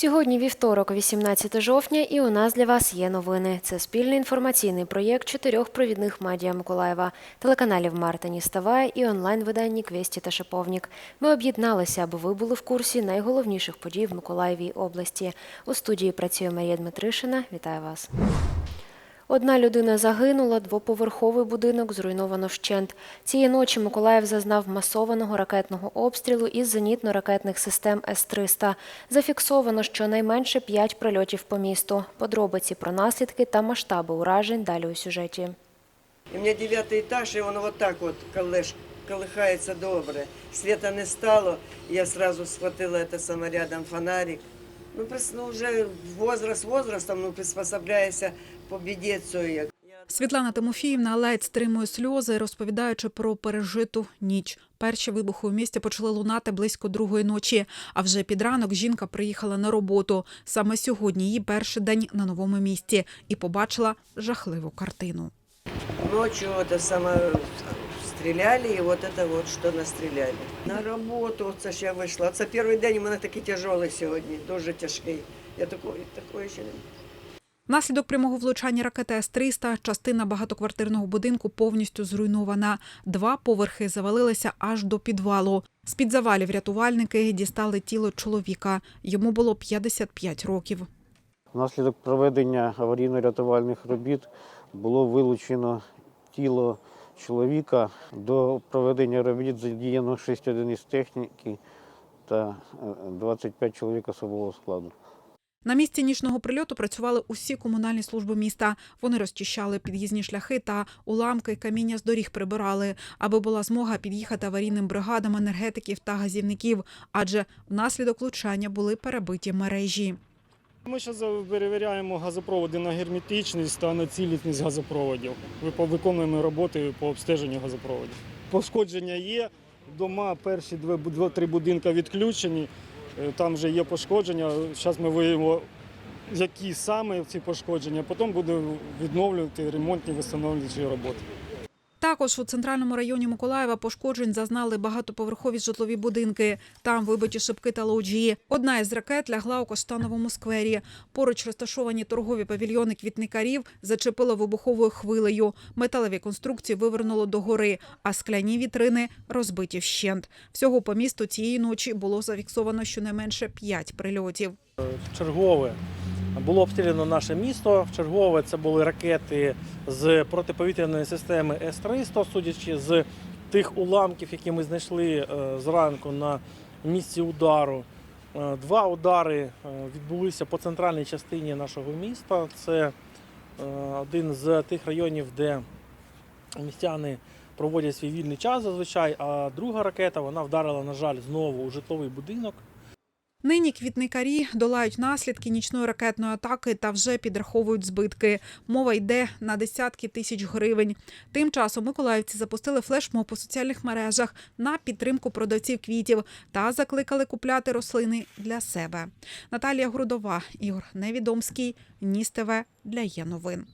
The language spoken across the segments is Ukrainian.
Сьогодні вівторок, 18 жовтня, і у нас для вас є новини. Це спільний інформаційний проєкт чотирьох провідних медіа Миколаєва, телеканалів Мартині Ставай і онлайн-виданні Квесті та Шиповнік. Ми об'єдналися, аби ви були в курсі найголовніших подій в Миколаєвій області. У студії працює Марія Дмитришина. Вітаю вас. Одна людина загинула, двоповерховий будинок зруйновано вщент. Цієї ночі Миколаїв зазнав масованого ракетного обстрілу із зенітно-ракетних систем С-300. Зафіксовано щонайменше п'ять прильотів по місту. Подробиці про наслідки та масштаби уражень далі у сюжеті. И у меня девятый этаж, и он вот так вот колыш, колыхается добре. Света не стало, я сразу схватила это саме рядом фонарик. Ну, ну, вже возраст возрастом, ну, приспособляєшся по біді цієї. Світлана Тимофіївна ледь стримує сльози, розповідаючи про пережиту ніч. Перші вибухи у місті почали лунати близько другої ночі. А вже під ранок жінка приїхала на роботу. Саме сьогодні її перший день на новому місці і побачила жахливу картину. Ночью это саме стріляли, і вот это вот, що настріляли. На роботу, це ж я вийшла. Це перший день у мене такий тяжелий сьогодні, дуже тяжкий. Я такої, такої ще не Внаслідок прямого влучання ракети С-300 частина багатоквартирного будинку повністю зруйнована. Два поверхи завалилися аж до підвалу. З-під завалів рятувальники дістали тіло чоловіка. Йому було 55 років. Внаслідок проведення аварійно-рятувальних робіт було вилучено тіло чоловіка. До проведення робіт задіяно 6 одиниць техніки та е, 25 чоловік особового складу. На місці нічного прильоту працювали усі комунальні служби міста. Вони розчищали під'їзні шляхи та уламки каміння з доріг прибирали, аби була змога під'їхати аварійним бригадам енергетиків та газівників, адже внаслідок влучання були перебиті мережі. Ми зараз перевіряємо газопроводи на герметичність та на цілісність газопроводів. Випо- Виконуємо роботи по обстеженню газопроводів. Пошкодження є. Дома перші два- два-три будинки відключені. Е, Там вже є пошкодження. Зараз ми виявимо, які саме ці пошкодження. Потім будемо відновлювати ремонтні встановлюючі роботи. Також у центральному районі Миколаєва пошкоджень зазнали багатоповерхові житлові будинки. Там вибиті шибки та лоджії. Одна із ракет лягла у Коштановому сквері. Поруч розташовані торгові павільйони квітникарів зачепило вибуховою хвилею. Металеві конструкції вивернуло до гори, а скляні вітрини розбиті вщент. Всього по місту цієї ночі було зафіксовано щонайменше п'ять прильотів. чергове було обстріляно наше місто. В чергове це були ракети з протиповітряної системи С-300, судячи з тих уламків, які ми знайшли е, зранку на місці удару. Е, Два удари е, відбулися по центральній частині нашого міста. Це один з тих районів, де містяни проводять свій вільний час зазвичай. А друга ракета вона вдарила, на жаль, знову у житловий будинок. Нині квітникарі долають наслідки нічної ракетної атаки та вже підраховують збитки. Мова йде на десятки тисяч гривень. Тим часом миколаївці запустили флешмоб у соціальних мережах на підтримку продавців квітів та закликали купляти рослини для себе. Наталія Грудова, Ігор Невідомський, Ніс ТВ для є новин.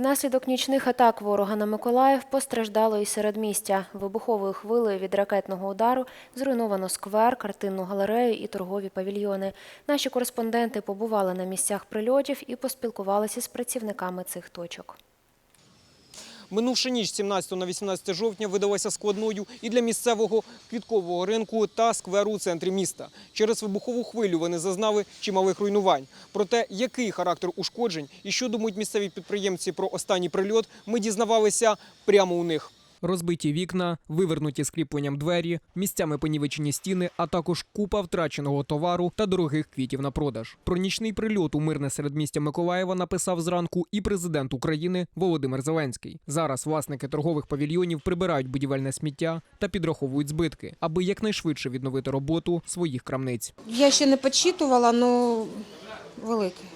Внаслідок нічних атак ворога на Миколаїв постраждало і середмістя. Вибуховою хвилею від ракетного удару зруйновано сквер, картинну галерею і торгові павільйони. Наші кореспонденти побували на місцях прильотів і поспілкувалися з працівниками цих точок. Минувши ніч з 17 на 18 жовтня видалася складною і для місцевого квіткового ринку та скверу у центрі міста. Через вибухову хвилю вони зазнали чималих руйнувань. Про те, який характер ушкоджень і що думають місцеві підприємці про останній прильот, ми дізнавалися прямо у них. Розбиті вікна, вивернуті скріпленням двері, місцями понівечені стіни, а також купа втраченого товару та дорогих квітів на продаж. Про нічний прильот у мирне середмістя Миколаєва написав зранку і президент України Володимир Зеленський. Зараз власники торгових павільйонів прибирають будівельне сміття та підраховують збитки, аби якнайшвидше відновити роботу своїх крамниць. Я ще не підсчитувала, але великий.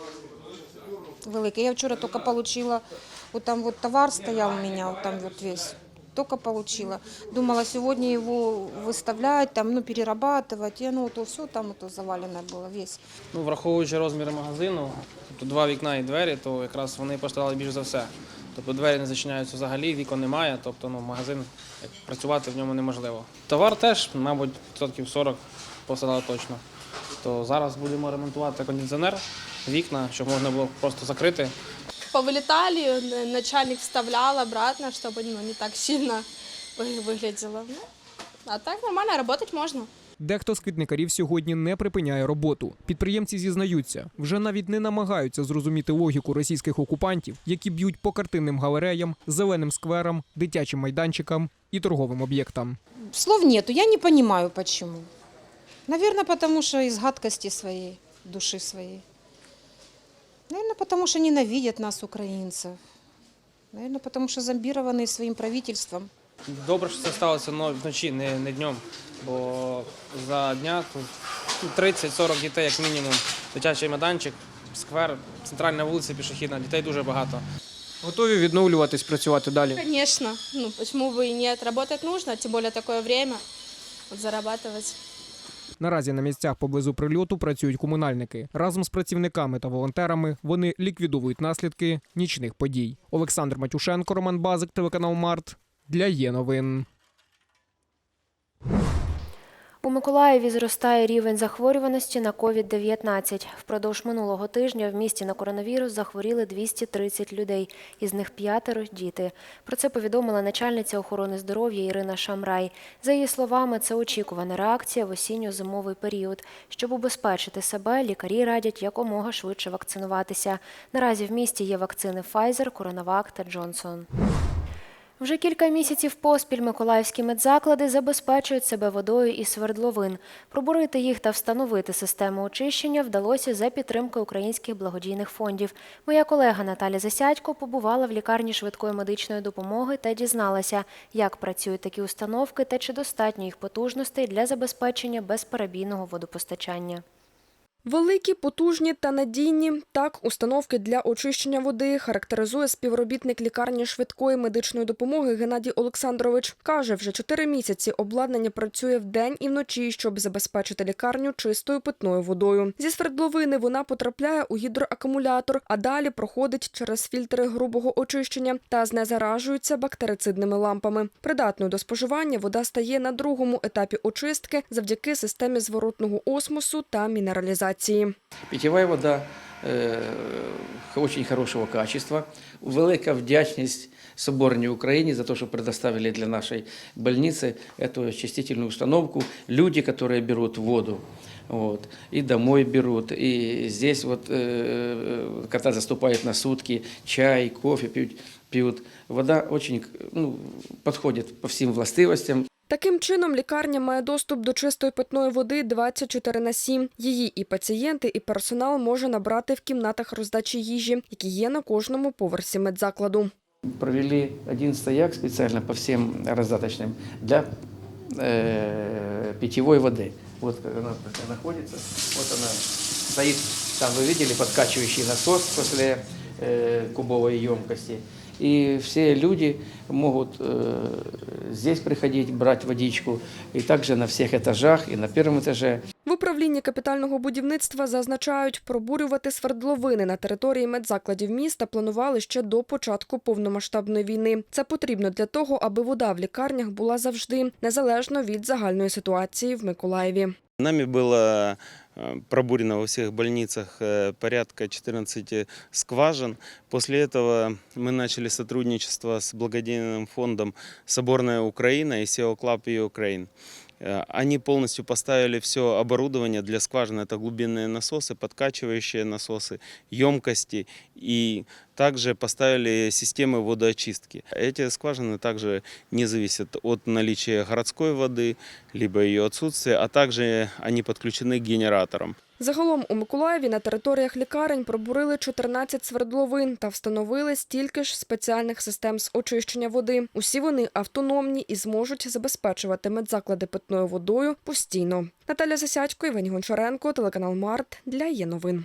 Великий. Я вчора тільки отримала, вот там вот товар стояв у мене, вот там вот весь Только получила. Думала, сегодня его выставлять, там, ну, перерабатывать. И оно то все там это заваленное было весь. Ну, враховуючи розміри магазину, тобто два вікна і двері, то якраз вони пострадали більш за все. Тобто двері не зачиняються взагалі, вікон немає, тобто ну, магазин як, працювати в ньому неможливо. Товар теж, мабуть, відсотків 40 пострадало точно. то зараз будемо ремонтувати кондиціонер, вікна, щоб можна було просто закрити. Повылетали, н- начальник вставлял обратно, чтобы ну, не так сильно вы- выглядело. Ну, а так нормально, работать можно. Дехто з квітникарів сьогодні не припиняє роботу. Підприємці зізнаються, вже навіть не намагаються зрозуміти логіку російських окупантів, які б'ють по картинним галереям, зеленим скверам, дитячим майданчикам і торговим об'єктам. Слов нету, я не понимаю почему. Наверное, потому что из гадкости своей, души своей. Наверное, потому что ненавидят нас, украинцев. Наверное, потому что зомбированные своим правительством. Добре, що це сталося но- вночі, не, не днем, бо за дня тут 30-40 дітей, як мінімум, дитячий майданчик, сквер, центральна вулиця пішохідна, дітей дуже багато. Готові відновлюватись, працювати далі. Конечно, ну почему бы и нет, работать нужно, тем более такое время, вот зарабатывать. Наразі на місцях поблизу прильоту працюють комунальники. Разом з працівниками та волонтерами вони ліквідовують наслідки нічних подій. Олександр Матюшенко, Роман Базик, телеканал Март для є новин. У Миколаєві зростає рівень захворюваності на COVID-19. Впродовж минулого тижня в місті на коронавірус захворіли 230 людей, із них п'ятеро – діти. Про це повідомила начальниця охорони здоров'я Ірина Шамрай. За її словами, це очікувана реакція в осінньо-зимовий період. Щоб убезпечити себе, лікарі радять якомога швидше вакцинуватися. Наразі в місті є вакцини Pfizer, CoronaVac та Johnson. Вже кілька місяців поспіль миколаївські медзаклади забезпечують себе водою із свердловин. Пробурити їх та встановити систему очищення вдалося за підтримки українських благодійних фондів. Моя колега Наталя Засядько побувала в лікарні швидкої медичної допомоги та дізналася, як працюють такі установки та чи достатньо їх потужностей для забезпечення безперебійного водопостачання. Великі, потужні та надійні так установки для очищення води характеризує співробітник лікарні швидкої медичної допомоги Геннадій Олександрович. каже, вже чотири місяці обладнання працює вдень і вночі, щоб забезпечити лікарню чистою питною водою. Зі свердловини вона потрапляє у гідроакумулятор, а далі проходить через фільтри грубого очищення та знезаражується бактерицидними лампами. Придатною до споживання вода стає на другому етапі очистки завдяки системі зворотного осмосу та мінералізації. Питьевая вода е, очень хорошего качества. Велика вдячність Соборній Україні за те, що предоставили для нашої больницы эту очистительную установку. Люди, которые берут воду, вот, и домой берут, и здесь вот, э, когда заступают на сутки, чай, кофе пьют, пьют. Вода очень ну, подходит по всем властивостям. Таким чином, лікарня має доступ до чистої питної води 24 на 7. Її і пацієнти, і персонал може набрати в кімнатах роздачі їжі, які є на кожному поверсі медзакладу. провели один стояк специально по всем раздаточным для э, питьевой воды. Вот как она такая находится, вот она стоит, там вы видели подкачивающий насос после э, кубовой емкости. И все люди могут э, здесь приходить, брать водичку, и также на всех этажах, и на первом этаже. В управлінні капітального будівництва зазначають, пробурювати свердловини на території медзакладів міста планували ще до початку повномасштабної війни. Це потрібно для того, аби вода в лікарнях була завжди незалежно від загальної ситуації в Миколаєві. Нами было э, пробурено во всех больницах э, порядка 14 скважин. После этого мы начали сотрудничество с благодейным фондом «Соборная Украина» и SEO Club Ukraine. Э, Они полностью поставили все оборудование для скважин. Это глубинные насосы, подкачивающие насосы, емкости. И также поставили системы водоочистки. Эти скважины также не зависят от наличия городской воды, либо ее отсутствия, а также они подключены к генераторам. Загалом у Миколаєві на територіях лікарень пробурили 14 свердловин та встановили стільки ж спеціальних систем з очищення води. Усі вони автономні і зможуть забезпечувати медзаклади питною водою постійно. Наталя Засядько, Іван Гончаренко, телеканал Март для є новин.